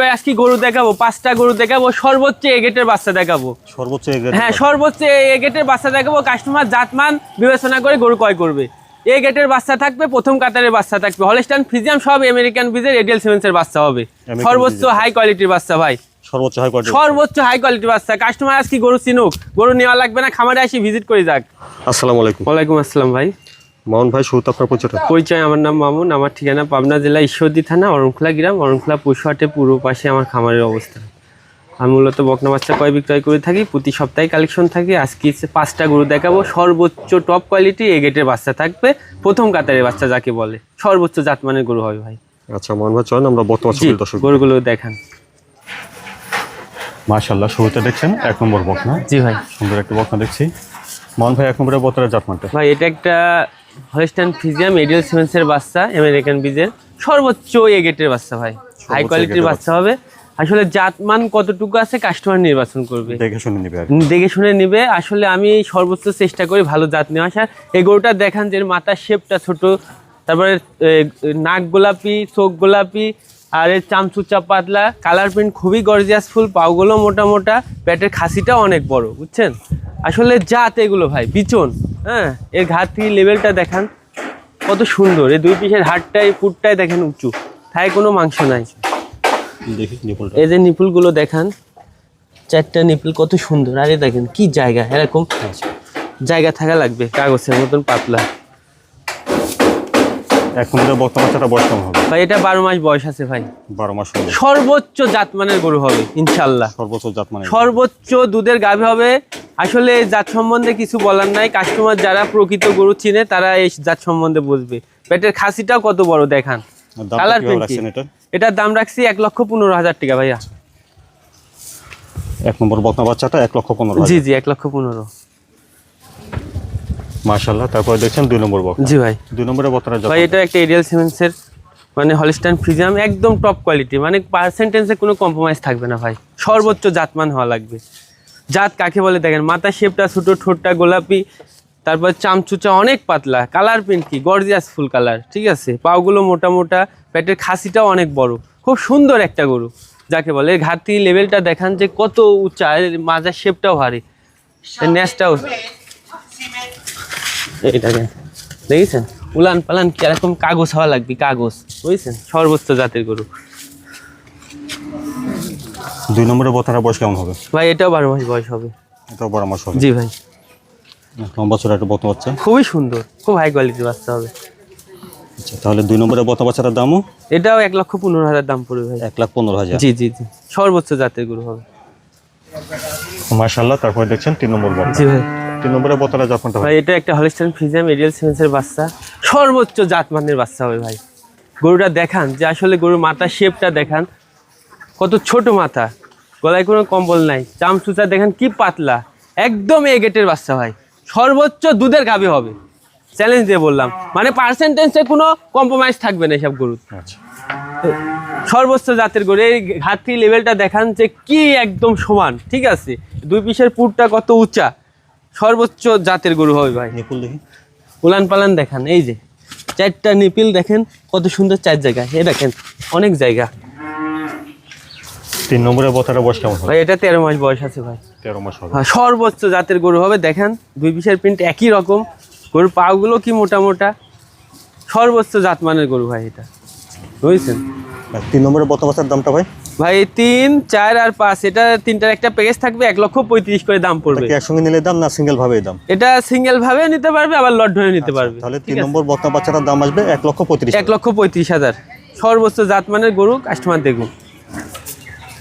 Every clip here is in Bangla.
ভাই আজকে গরু দেখাবো পাঁচটা গরু দেখাবো সর্বোচ্চ এ গেটের বাচ্চা দেখাবো। সর্বোচ্চ হ্যাঁ সর্বোচ্চ এ গেটের বাচ্চা দেখাবো কাস্টমার জাতমান বিবেচনা করে গরু ক্রয় করবে। এ গেটের বাচ্চা থাকবে প্রথম কাতারের বাচ্চা থাকবে। হলস্টাইন ফ্রিজিয়াম সব আমেরিকান বিজের এডিয়াল সিমেন্সের বাচ্চা হবে। সর্বোচ্চ হাই কোয়ালিটির বাচ্চা ভাই। সর্বোচ্চ হাই কোয়ালিটি সর্বোচ্চ হাই কোয়ালিটির বাচ্চা। কাস্টমার আজকে গরু চিনুক। গরু নেওয়া লাগবে না খামারে আসি ভিজিট করে যাক। আসসালামু আলাইকুম। ওয়ালাইকুম আসসালাম ভাই। মামুন ভাই শুরুতে আপনার পরিচয়টা। পরিচয় আমার নাম মামুন আমার ঠিকানা পাবনা জেলা ঈশ্বরদী থানা অরণখোলা গ্রাম অরণখোলা পশুহাটে পূর্ব পাশে আমার খামারের অবস্থান আমি মূলত বকনা বাচ্চা কয় বিক্রয় করে থাকি প্রতি সপ্তাহে কালেকশন থাকে। আজকে পাঁচটা গরু দেখাবো। সর্বোচ্চ টপ কোয়ালিটি এ গেটের বাচ্চা থাকবে। প্রথম কাতারের বাচ্চা যাকে বলে। সর্বোচ্চ জাতমানের গরু হবে ভাই। আচ্ছা মামুন ভাই চলেন আমরা বর্তমান দর্শক গরুগুলো দেখান। মাশাআল্লাহ শুরুতে দেখছেন? এক নম্বর বকনা। জি ভাই। সুন্দর একটা বকনা দেখছি। মামুন ভাই এক নম্বরের বতরের জাতমানটা। ভাই এটা একটা হলস্টাইন ফিজিয়াম এডিয়াল সিমেন্সের বাচ্চা আমেরিকান বীজের সর্বোচ্চ এ গেটের বাচ্চা ভাই। হাই কোয়ালিটির বাচ্চা। হবে। আসলে জাতমান কতটুকু আছে কাস্টমার নির্বাচন করবে। দেখে শুনে নিবে দেখে শুনে নিবে। আসলে আমি সর্বোচ্চ চেষ্টা করি ভালো জাত নেওয়া আসার। এই গরুটা দেখান যে মাথার শেপটা ছোট তারপরে নাক গোলাপি চোখ গোলাপি আর এর চামচুচা পাতলা কালার প্রিন্ট খুবই গর্জিয়াস ফুল পাওগুলো মোটা মোটা পেটের খাসিটাও অনেক বড় বুঝছেন? আসলে জাত এগুলো ভাই বিচন হ্যাঁ? এর ঘাট থেকে লেভেলটা দেখান। কত সুন্দর এই দুই পিসের হাড়টাই ফুটটাই দেখেন উঁচু তাই কোনো মাংস নাই। এই যে নিপুলগুলো দেখান চারটা নিপুল কত সুন্দর আরে দেখেন কি জায়গা এরকম জায়গা থাকা লাগবে কাগজের মতন পাতলা। নম্বরের বর্তমান বয়স কেমন হবে। ভাই এটা বারো মাস বয়স আছে ভাই। বারো মাস সর্বোচ্চ জাতমানের গরু হবে ইনশাল্লাহ। সর্বোচ্চ জাত মানে সর্বোচ্চ দুধের গাভী হবে। আসলে জাত সম্বন্ধে কিছু বলার নাই। কাস্টমার যারা প্রকৃত গরু চিনে তারা এই জাত সম্বন্ধে বুঝবে। পেটের খাসিটাও কত বড় দেখান। কালার এটার দাম রাখছি এক লক্ষ পনেরো হাজার টাকা ভাইয়া। এক নম্বর বকনা বাচ্চাটা এক লক্ষ পনেরো জি জি এক লক্ষ পনেরো। মাশাআল্লাহ তারপরে দেখছেন দুই নম্বর বকনা জি ভাই। দুই নম্বরের বকনার জাত ভাই এটা একটা এরিয়াল সিমেন্সের মানে হলিস্টান ফ্রিজিয়াম একদম টপ কোয়ালিটি মানে পার্সেন্টেজে কোনো কম্প্রোমাইজ থাকবে না ভাই। সর্বোচ্চ জাতমান হওয়া লাগবে। জাত কাকে বলে দেখেন মাথা শেপটা ছোটো ঠোঁটটা গোলাপি তারপর চামচুচা অনেক পাতলা কালার প্রিন্ট কি? গর্জিয়াস ফুল কালার ঠিক আছে? পাগুলো মোটা মোটা পেটের খাসিটাও অনেক বড়। খুব সুন্দর একটা গরু যাকে বলে ঘাটতি লেভেলটা দেখান যে কত উঁচা মাজার শেপটাও ভারী এর ন্যাসটাও দেখেছেন? উলান পালান কীরকম কাগজ হওয়া লাগবে কাগজ। বুঝছেন? সর্বোচ্চ জাতের গরু। দুই নম্বরের বকনার বয়স কেমন হবে? ভাই এটাও বারো মাস বয়স হবে। এটাও বারো মাস হবে। জি ভাই। লম্বা একটা বকনা বাচ্চা? খুবই সুন্দর খুব হাই কোয়ালিটির বাচ্চা হবে। আচ্ছা তাহলে দুই নম্বরের বকনা বাচ্চাটার দামও? এটাও এক লক্ষ পনেরো হাজার দাম পড়বে ভাই। এক লাখ পনেরো হাজার। জি জি জি। সর্বোচ্চ জাতের গরু হবে। মাশাআল্লাহ তারপরে দেখছেন তিন নম্বর জি ভাই। তিন নম্বরের বকনার জাতমানটা ভাই এটা একটা হলিস্টান ফ্রিজিয়াম এরিয়াল সিমেন্সের বাচ্চা। সর্বোচ্চ জাতমানের বাচ্চা হবে ভাই। গরুটা দেখান যে আসলে গরুর মাথার শেপটা দেখান। কত ছোট মাথা। গলায় কোনো কম্বল নাই। চামচুচা দেখেন কি পাতলা। একদম এ গেটের বাচ্চা ভাই। সর্বোচ্চ দুধের গাবে হবে। চ্যালেঞ্জ দিয়ে বললাম। মানে পার্সেন্টেজে কোনো কম্প্রোমাইজ থাকবে না এসব গরু আচ্ছা। সর্বোচ্চ জাতের গরু। এই ঘাটতি লেভেলটা দেখান যে কি একদম সমান। ঠিক আছে? দুই পিসের পুরটা কত উঁচা। সর্বোচ্চ জাতের গরু হবে ভাই। নিপুল দেখি। উলান পালান দেখান এই যে চারটা নিপিল দেখেন কত সুন্দর চার জায়গা। এ দেখেন অনেক জায়গা। তিন নম্বরের বকনার বয়স কেমন ভাই এটা তেরো মাস বয়স আছে ভাই। তেরো মাস হবে। হ্যাঁ, সর্বোচ্চ জাতের গরু হবে দেখেন দুই পিসের প্রিন্ট একই রকম। গরুর পাগুলো কি মোটা মোটা? সর্বোচ্চ জাতমানের গরু ভাই এটা। বুঝছেন? তিন নম্বরের বত বছর দামটা ভাই? ভাই তিন চার আর পাঁচ এটা তিনটার একটা প্যাকেজ থাকবে এক লক্ষ পঁয়ত্রিশ করে দাম পড়বে। একসঙ্গে নিলে দাম না সিঙ্গেল ভাবে দাম? এটা সিঙ্গেল ভাবে নিতে পারবে আবার লট ধরে নিতে পারবে। আচ্ছা, তাহলে তিন নম্বর বকনা বাচ্চাটার দাম আসবে এক লক্ষ পঁয়ত্রিশ এক লক্ষ পঁয়ত্রিশ হাজার। সর্বোচ্চ জাতমানের গরু কাস্টমার দেখুন।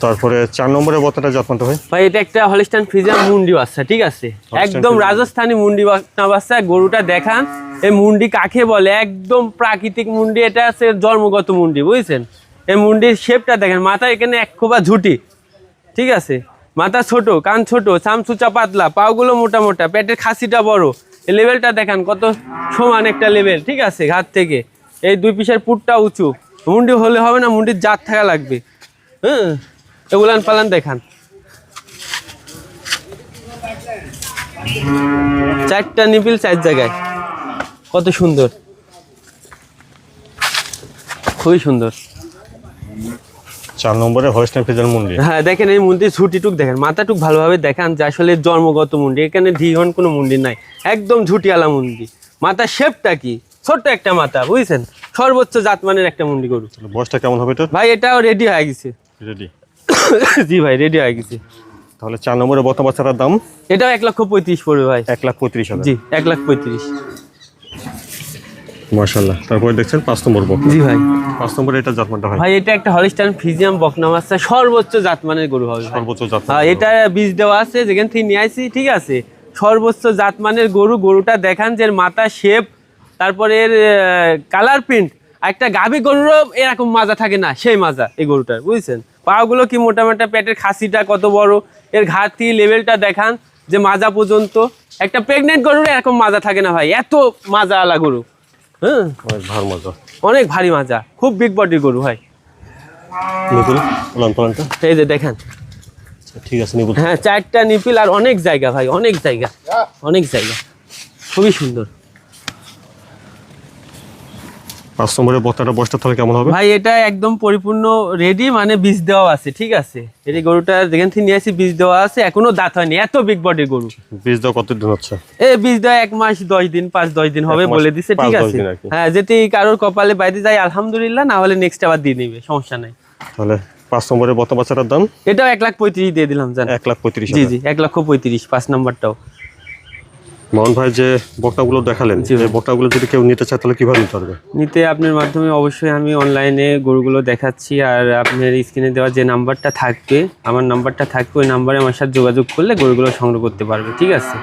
তারপরে চার নম্বরের বকনাটা জাতমানটা ভাই? ভাই এটা একটা হলিস্টান ফ্রিজিয়াম মুন্ডি বাচ্চা ঠিক আছে? একদম। রাজস্থানী মুন্ডি বাচ্চা বাচ্চা গরুটা দেখান। এই মুন্ডি কাকে বলে? একদম প্রাকৃতিক মুন্ডি এটা আছে জন্মগত মুন্ডি বুঝছেন? এই মুন্ডির শেপটা দেখেন, মাথা এখানে এক খোপা ঝুটি। ঠিক আছে? মাথা ছোট, কান ছোট, চামচুচা পাতলা, পাগুলো মোটা মোটা, পেটের খাসিটা বড়। এই লেভেলটা দেখান কত সমান একটা লেভেল ঠিক আছে, ঘাট থেকে। এই দুই পিসের পুটটা উঁচু। মুন্ডি হলে হবে না, মুন্ডির জাত থাকা লাগবে। হ্যাঁ এগুলান পালান দেখান। চারটা নিপিল চার জায়গায়। কত সুন্দর। খুবই সুন্দর। চার নম্বরে হলস্টাইন ফ্রিজের মুন্ডি। হ্যাঁ দেখেন এই মুন্ডির ঝুটিটুক দেখেন মাথাটুক ভালোভাবে দেখান যে আসলে জন্মগত মুন্ডি এখানে ঢিহন কোনো মুন্ডি নাই একদম ঝুটিয়ালা মুন্ডি। মাথার শেপটা কি? ছোট্ট একটা মাথা বুঝছেন? সর্বোচ্চ জাতমানের একটা মুন্ডি গরু। বয়সটা কেমন হবে এটা ভাই এটাও রেডি হয়ে গেছে। রেডি জি ভাই রেডি হয়ে গেছে। তাহলে চার নম্বরে বর্তমান বাচ্চাটার দাম? এটাও এক লক্ষ পঁয়ত্রিশ পড়বে ভাই। এক লাখ পঁয়ত্রিশ জি এক লাখ পঁয়ত্রিশ। মার্শাল্লাহ তারপরে দেখছেন পাঁচ নম্বর বক। জি ভাই। পাঁচ নম্বরে এটা জাতমানটা হয়। ভাই এটা একটা হলিস্টান ফিজিয়াম বকনামাস্তা সর্বোচ্চ জাতমানের গরু হবে ভাই। সর্বোচ্চ জাতমান হ্যাঁ এটা বীজ দেওয়া আছে যেখান থেকে নিয়ে আসি ঠিক আছে? সর্বোচ্চ জাতমানের গরু গরুটা দেখান যে মাথা শেপ তারপরে এর কালার প্রিন্ট একটা গাভী গরুরও এরকম মাজা থাকে না সেই মাজা এই গরুটার বুঝছেন? পাগুলো কি মোটামোটা পেটের খাসিটা কত বড় এর ঘাতি লেভেলটা দেখান যে মাজা পর্যন্ত। একটা প্রেগনেন্ট গরুর এরকম মাজা থাকে না ভাই এত মাজা আলা গরু। হ্যাঁ অনেক ভার মজা। অনেক ভারী মাজা। খুব বিগ বডির গরু ভাই। নিপুল লান পালানটা এই যে দেখেন। ঠিক আছে নিপুল। হ্যাঁ চারটা নিপিল আর অনেক জায়গা ভাই অনেক জায়গা। অনেক জায়গা। খুবই সুন্দর। পাঁচ নম্বরে বত্তাটা বয়সটা তাহলে কেমন হবে? ভাই এটা একদম পরিপূর্ণ রেডি মানে বীজ দেওয়া আছে ঠিক আছে? এই গরুটা যেখান থেকে নিয়ে আসি বীজ দেওয়া আছে এখনও দাঁত হয়নি এত বিগ বডির গরু। বীজ দেওয়া কতদিন হচ্ছে? এই বীজ দেওয়া এক মাস দশ দিন পাঁচ দশ দিন হবে বলে দিছে ঠিক আছে। হ্যাঁ যদি কারোর কপালে বাইরে যায় আলহামদুলিল্লাহ না হলে নেক্সট আবার দিয়ে নিবে সমস্যা নাই। তাহলে পাঁচ নম্বরে বর্তমান বাচ্চাটার দাম? এটাও এক লাখ পঁয়ত্রিশ দিয়ে দিলাম জান। এক লাখ পঁয়ত্রিশ জি জি এক লক্ষ পঁয়ত্রিশ পাঁচ নাম্বারটাও। মোহন ভাই যে বক্তাগুলো দেখালেন ভাই। বক্তাগুলো যদি কেউ নিতে চায় তাহলে কীভাবে নিতে পারবে নিতে আপনার মাধ্যমে অবশ্যই আমি অনলাইনে গরুগুলো দেখাচ্ছি আর আপনার স্ক্রিনে দেওয়া যে নাম্বারটা থাকবে আমার নাম্বারটা থাকবে ওই নাম্বারে আমার সাথে যোগাযোগ করলে গরুগুলো সংগ্রহ করতে পারবে ঠিক আছে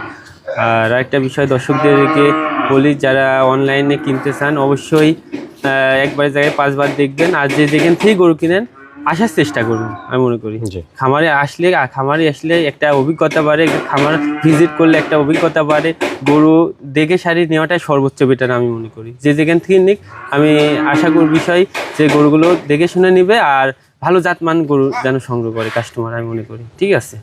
আর একটা বিষয় দর্শকদেরকে বলি যারা অনলাইনে কিনতে চান অবশ্যই একবার জায়গায় পাঁচবার দেখবেন আর যে যেখান থেকে গরু কিনেন আসার চেষ্টা করুন আমি মনে করি। খামারে আসলে খামারে আসলে একটা অভিজ্ঞতা বাড়ে খামার ভিজিট করলে একটা অভিজ্ঞতা বাড়ে। গরু দেখে শাড়ি নেওয়াটাই সর্বোচ্চ বেটার আমি মনে করি। যে যেখান থেকে নিক আমি আশা করি বিষয় যে গরুগুলো দেখে শুনে নিবে আর ভালো জাতমান গরু যেন সংগ্রহ করে কাস্টমার আমি মনে করি। ঠিক আছে?